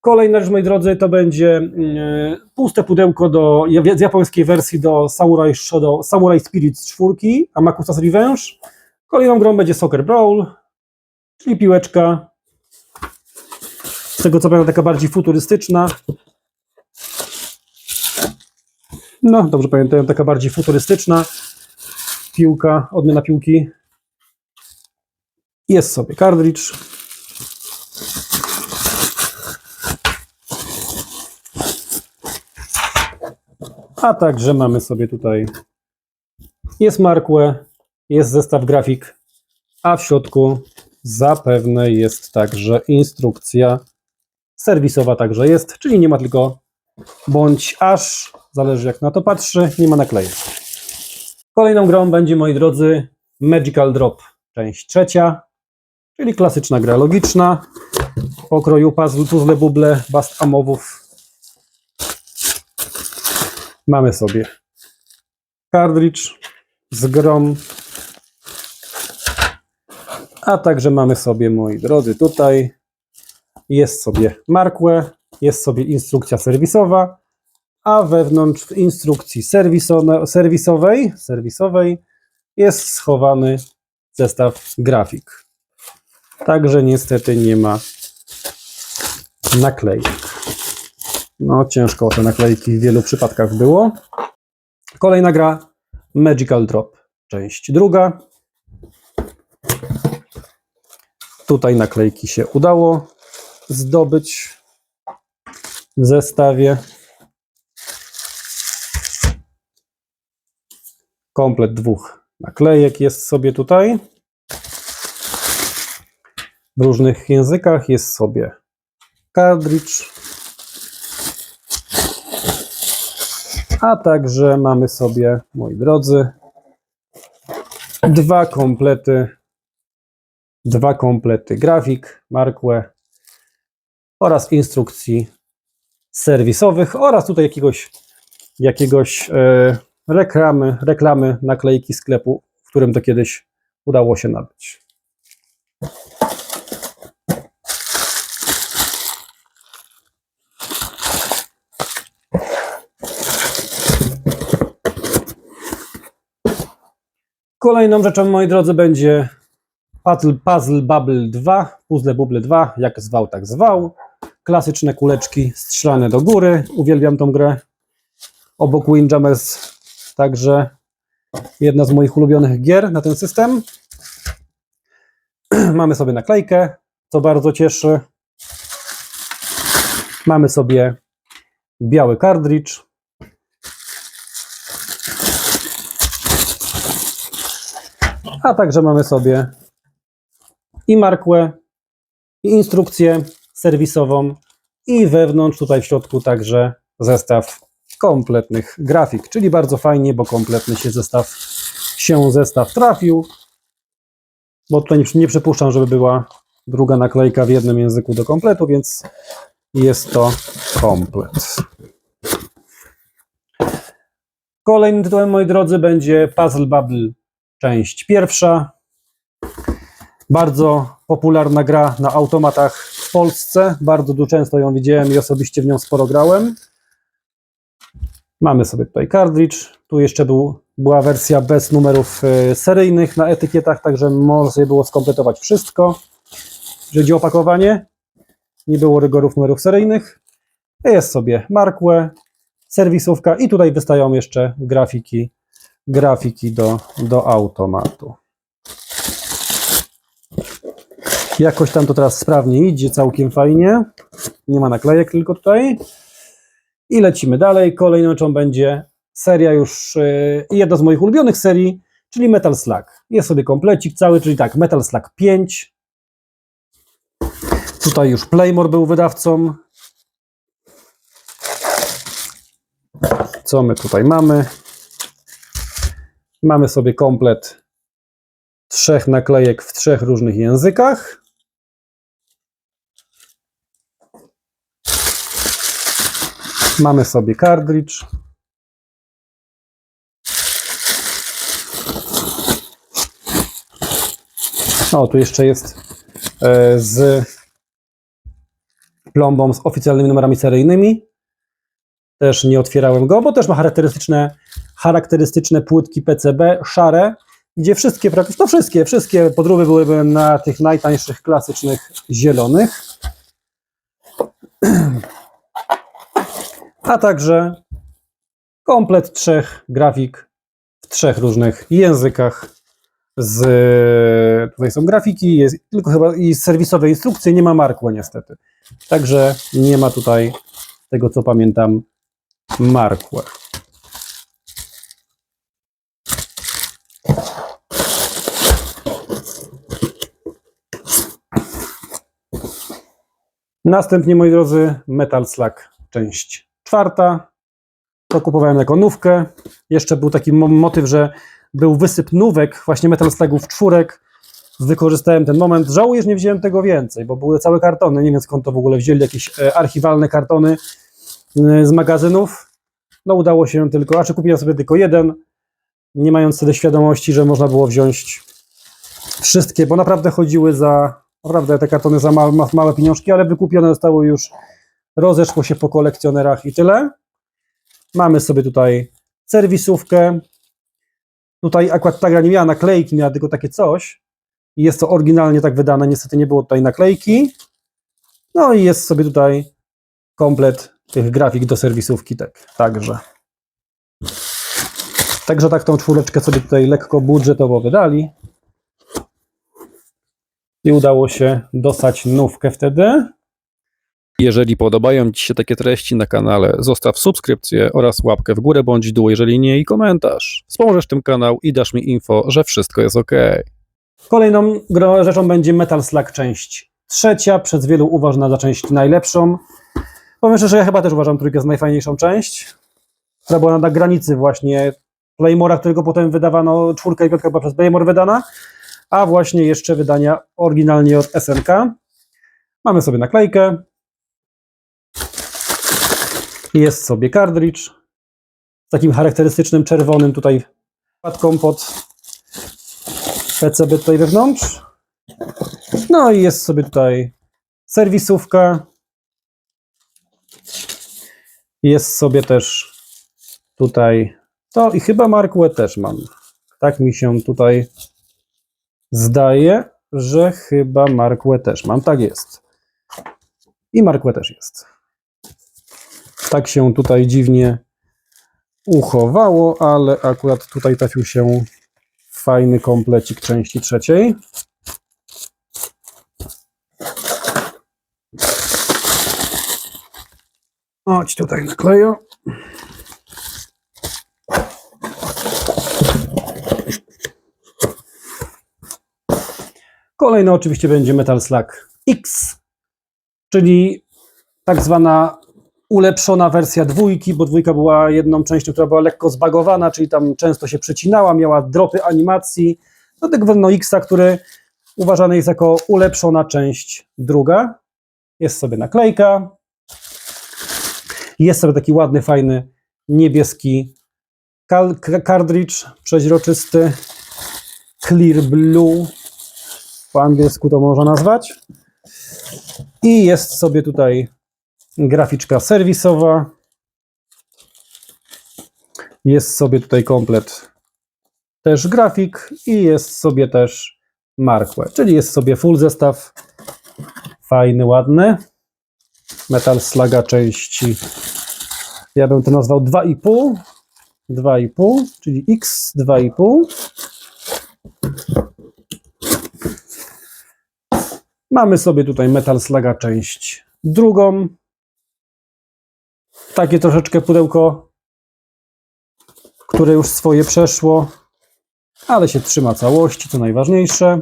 Kolejna rzecz, moi drodzy, to będzie mm, puste pudełko do, z japońskiej wersji do Samurai Shodow, Samurai Spirits 4, Amakusa's Revenge. Kolejną grą będzie Soccer Brawl, czyli piłeczka. Z tego co pamiętam, taka bardziej futurystyczna. No, dobrze pamiętam, taka bardziej futurystyczna piłka, odmiana piłki. Jest sobie kartridż. A także mamy sobie tutaj jest markłe, jest zestaw grafik, a w środku zapewne jest także instrukcja serwisowa także jest, czyli nie ma tylko bądź aż, zależy jak na to patrzy, nie ma naklejek. Kolejną grą będzie, moi drodzy, Magical Drop, część trzecia, czyli klasyczna gra logiczna, pokroju puzzle, puzzle, buble, bast amowów. Mamy sobie kartridż z grą, a także mamy sobie, moi drodzy, tutaj jest sobie markłe, jest sobie instrukcja serwisowa, a wewnątrz w instrukcji serwiso- serwisowej, serwisowej jest schowany zestaw grafik. Także niestety nie ma naklejek. No ciężko te naklejki w wielu przypadkach było. Kolejna gra Magical Drop, część druga. Tutaj naklejki się udało zdobyć w zestawie. Komplet dwóch naklejek jest sobie tutaj. W różnych językach jest sobie kartridż. A także mamy sobie, moi drodzy, dwa komplety, dwa komplety grafik, markłe oraz instrukcji serwisowych oraz tutaj jakiegoś, jakiegoś e, reklamy, reklamy, naklejki sklepu, w którym to kiedyś udało się nabyć. Kolejną rzeczą, moi drodzy, będzie Puzzle, Puzzle Bubble 2, Puzzle Bubble 2, jak zwał, tak zwał. Klasyczne kuleczki strzelane do góry. Uwielbiam tą grę. Obok Windjammers także jedna z moich ulubionych gier na ten system. Mamy sobie naklejkę, co bardzo cieszy. Mamy sobie biały kartridż. A także mamy sobie i markłę, i instrukcję serwisową, i wewnątrz, tutaj w środku także zestaw kompletnych grafik, czyli bardzo fajnie, bo kompletny się zestaw, się zestaw trafił, bo tutaj nie, przypuszczam, żeby była druga naklejka w jednym języku do kompletu, więc jest to komplet. Kolejnym tytułem, moi drodzy, będzie Puzzle Bubble, część pierwsza. Bardzo popularna gra na automatach w Polsce. Bardzo tu często ją widziałem i osobiście w nią sporo grałem. Mamy sobie tutaj kartridż. Tu jeszcze był, była wersja bez numerów e, seryjnych na etykietach, także można było skompletować wszystko. Jeżeli opakowanie, nie było rygorów numerów seryjnych. Jest sobie markłe, serwisówka i tutaj wystają jeszcze grafiki, grafiki do, do automatu. Jakoś tam to teraz sprawnie idzie, całkiem fajnie. Nie ma naklejek tylko tutaj. I lecimy dalej. Kolejną rzeczą będzie seria już, yy, jedna z moich ulubionych serii, czyli Metal Slug. Jest sobie komplecik cały, czyli tak, Metal Slug 5. Tutaj już Playmore był wydawcą. Co my tutaj mamy? Mamy sobie komplet trzech naklejek w trzech różnych językach. Mamy sobie kartridż. O, tu jeszcze jest e, z plombą z oficjalnymi numerami seryjnymi. Też nie otwierałem go, bo też ma charakterystyczne, charakterystyczne płytki PCB szare, gdzie wszystkie, praktycznie, no wszystkie, wszystkie podróby byłyby na tych najtańszych, klasycznych zielonych. A także komplet trzech grafik w trzech różnych językach. Z, tutaj są grafiki, jest tylko chyba i serwisowe instrukcje, nie ma markła niestety. Także nie ma tutaj tego co pamiętam markła. Następnie, moi drodzy, Metal Slug, część czwarta. To kupowałem jako nówkę. Jeszcze był taki mo- motyw, że był wysyp nówek, właśnie Metal Slugów czwórek. Wykorzystałem ten moment. Żałuję, że nie wziąłem tego więcej, bo były całe kartony. Nie wiem skąd to w ogóle wzięli, jakieś e, archiwalne kartony e, z magazynów. No udało się tylko, a czy kupiłem sobie tylko jeden, nie mając wtedy świadomości, że można było wziąć wszystkie, bo naprawdę chodziły za, naprawdę te kartony za małe, pieniążki, ale wykupione zostały już, rozeszło się po kolekcjonerach i tyle. Mamy sobie tutaj serwisówkę. Tutaj akurat ta gra nie miała naklejki, miała tylko takie coś. I jest to oryginalnie tak wydane, niestety nie było tutaj naklejki. No i jest sobie tutaj komplet tych grafik do serwisówki tak, także. Także tak tą czwóreczkę sobie tutaj lekko budżetowo wydali. I udało się dostać nówkę wtedy. Jeżeli podobają Ci się takie treści na kanale, zostaw subskrypcję oraz łapkę w górę bądź dół, jeżeli nie i komentarz. Wspomożesz tym kanał i dasz mi info, że wszystko jest ok. Kolejną rzeczą będzie Metal Slug część trzecia, przez wielu uważana za część najlepszą. Powiem szczerze, ja chyba też uważam trójkę za najfajniejszą część, która była na granicy właśnie Playmora, którego potem wydawano, czwórka i piątka była przez Playmore wydana, a właśnie jeszcze wydania oryginalnie od SNK. Mamy sobie naklejkę. Jest sobie kartridż z takim charakterystycznym czerwonym tutaj wpadką pod PCB tutaj wewnątrz. No i jest sobie tutaj serwisówka. Jest sobie też tutaj to i chyba markłę też mam. Tak mi się tutaj zdaje, że chyba markłę też mam. Tak jest. I markłę też jest. Tak się tutaj dziwnie uchowało, ale akurat tutaj trafił się fajny komplecik części trzeciej. Chodź tutaj nakleję. Kolejny oczywiście będzie Metal Slug X, czyli tak zwana ulepszona wersja dwójki, bo dwójka była jedną częścią, która była lekko zbagowana, czyli tam często się przecinała, miała dropy animacji. Do tego wezmą Xa, który uważany jest jako ulepszona część druga. Jest sobie naklejka. Jest sobie taki ładny, fajny, niebieski kartridż przeźroczysty. Clear Blue. Po angielsku to można nazwać. I jest sobie tutaj graficzka serwisowa. Jest sobie tutaj komplet też grafik i jest sobie też markłe, czyli jest sobie full zestaw fajny, ładny. Metal Sluga części ja bym to nazwał 2,5 2,5, czyli X 2,5 Mamy sobie tutaj Metal Sluga część drugą takie troszeczkę pudełko, które już swoje przeszło, ale się trzyma całości, to najważniejsze.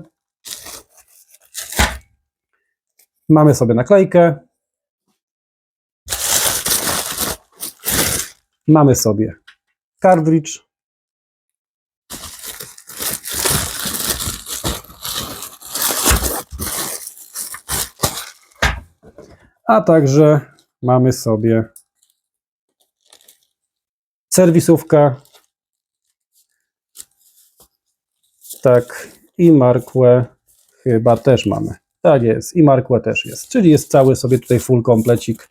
Mamy sobie naklejkę. Mamy sobie kartridż. A także mamy sobie serwisówka. Tak, i markłę chyba też mamy. Tak jest. I Markłe też jest. Czyli jest cały sobie tutaj full komplecik.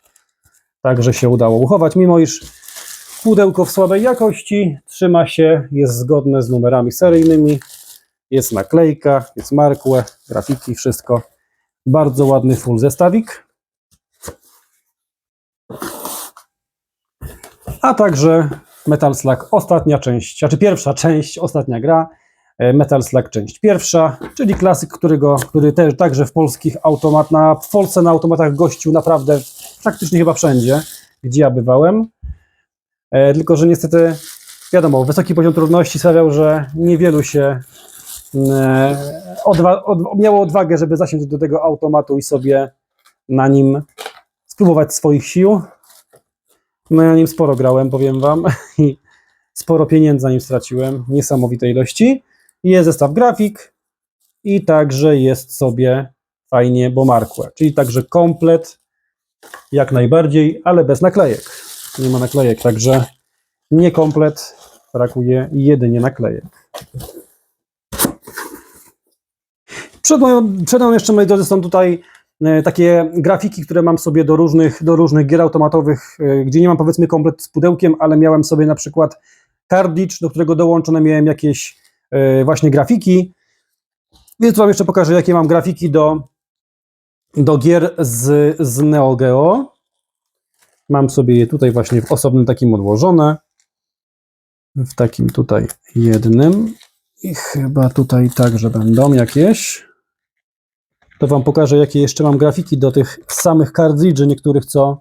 Także się udało uchować, mimo iż pudełko w słabej jakości trzyma się, jest zgodne z numerami seryjnymi. Jest naklejka, jest markłe, grafiki, wszystko. Bardzo ładny full zestawik. A także Metal Slug ostatnia część, znaczy pierwsza część, ostatnia gra. e, Metal Slug część pierwsza, czyli klasyk, którego, który też także w polskich automat, na, w Polsce na automatach gościł naprawdę praktycznie chyba wszędzie, gdzie ja bywałem. E, tylko, że niestety, wiadomo, wysoki poziom trudności sprawiał, że niewielu się e, odwa, od, miało odwagę, żeby zasiąść do tego automatu i sobie na nim spróbować swoich sił. No ja nim sporo grałem, powiem wam, i sporo pieniędzy na nim straciłem, niesamowite ilości. Jest zestaw grafik i także jest sobie fajnie bomarkłe, czyli także komplet jak najbardziej, ale bez naklejek. Nie ma naklejek, także nie komplet, brakuje jedynie naklejek. Przed moją, przed jeszcze, moi drodzy, są tutaj takie grafiki, które mam sobie do różnych, do różnych gier automatowych, e, gdzie nie mam powiedzmy komplet z pudełkiem, ale miałem sobie na przykład cartridge, do którego dołączone miałem jakieś e, właśnie grafiki. Więc wam jeszcze pokażę, jakie mam grafiki do, do gier z, z Neo Geo. Mam sobie je tutaj właśnie w osobnym takim odłożone. W takim tutaj jednym. I chyba tutaj także będą jakieś. To wam pokażę, jakie jeszcze mam grafiki do tych samych kartridży, niektórych, co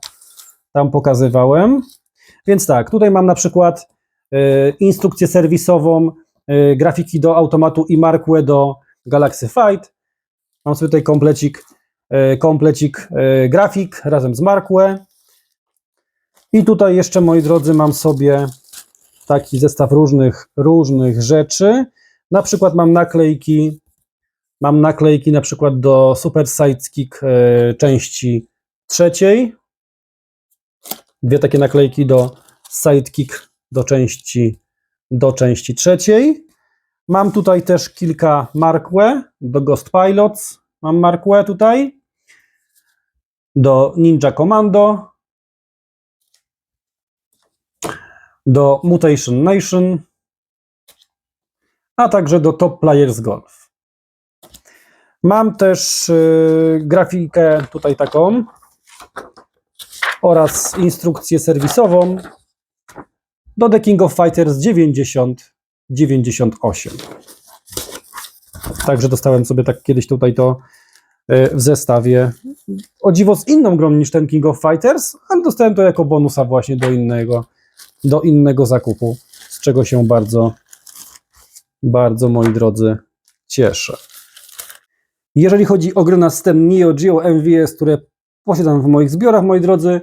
tam pokazywałem. Więc tak, tutaj mam na przykład e, instrukcję serwisową, e, grafiki do automatu i markłe do Galaxy Fight. Mam sobie tutaj komplecik, e, komplecik grafik razem z markłe. I tutaj jeszcze, moi drodzy, mam sobie taki zestaw różnych, różnych rzeczy. Na przykład mam naklejki, mam naklejki na przykład do Super Sidekick e, części trzeciej. Dwie takie naklejki do Sidekick do części, do części trzeciej. Mam tutaj też kilka markłe do Ghost Pilots. Mam markłe tutaj. Do Ninja Commando. Do Mutation Nation. A także do Top Players Golf. Mam też y, grafikę tutaj taką oraz instrukcję serwisową do The King of Fighters 90 98. Także dostałem sobie tak kiedyś tutaj to y, w zestawie. O dziwo z inną grą niż ten King of Fighters, ale dostałem to jako bonusa właśnie do innego, do innego zakupu, z czego się bardzo, bardzo moi drodzy cieszę. Jeżeli chodzi o gry na system Neo Geo MVS, które posiadam w moich zbiorach, moi drodzy,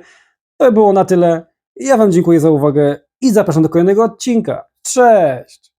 to było na tyle. Ja Wam dziękuję za uwagę i zapraszam do kolejnego odcinka. Cześć!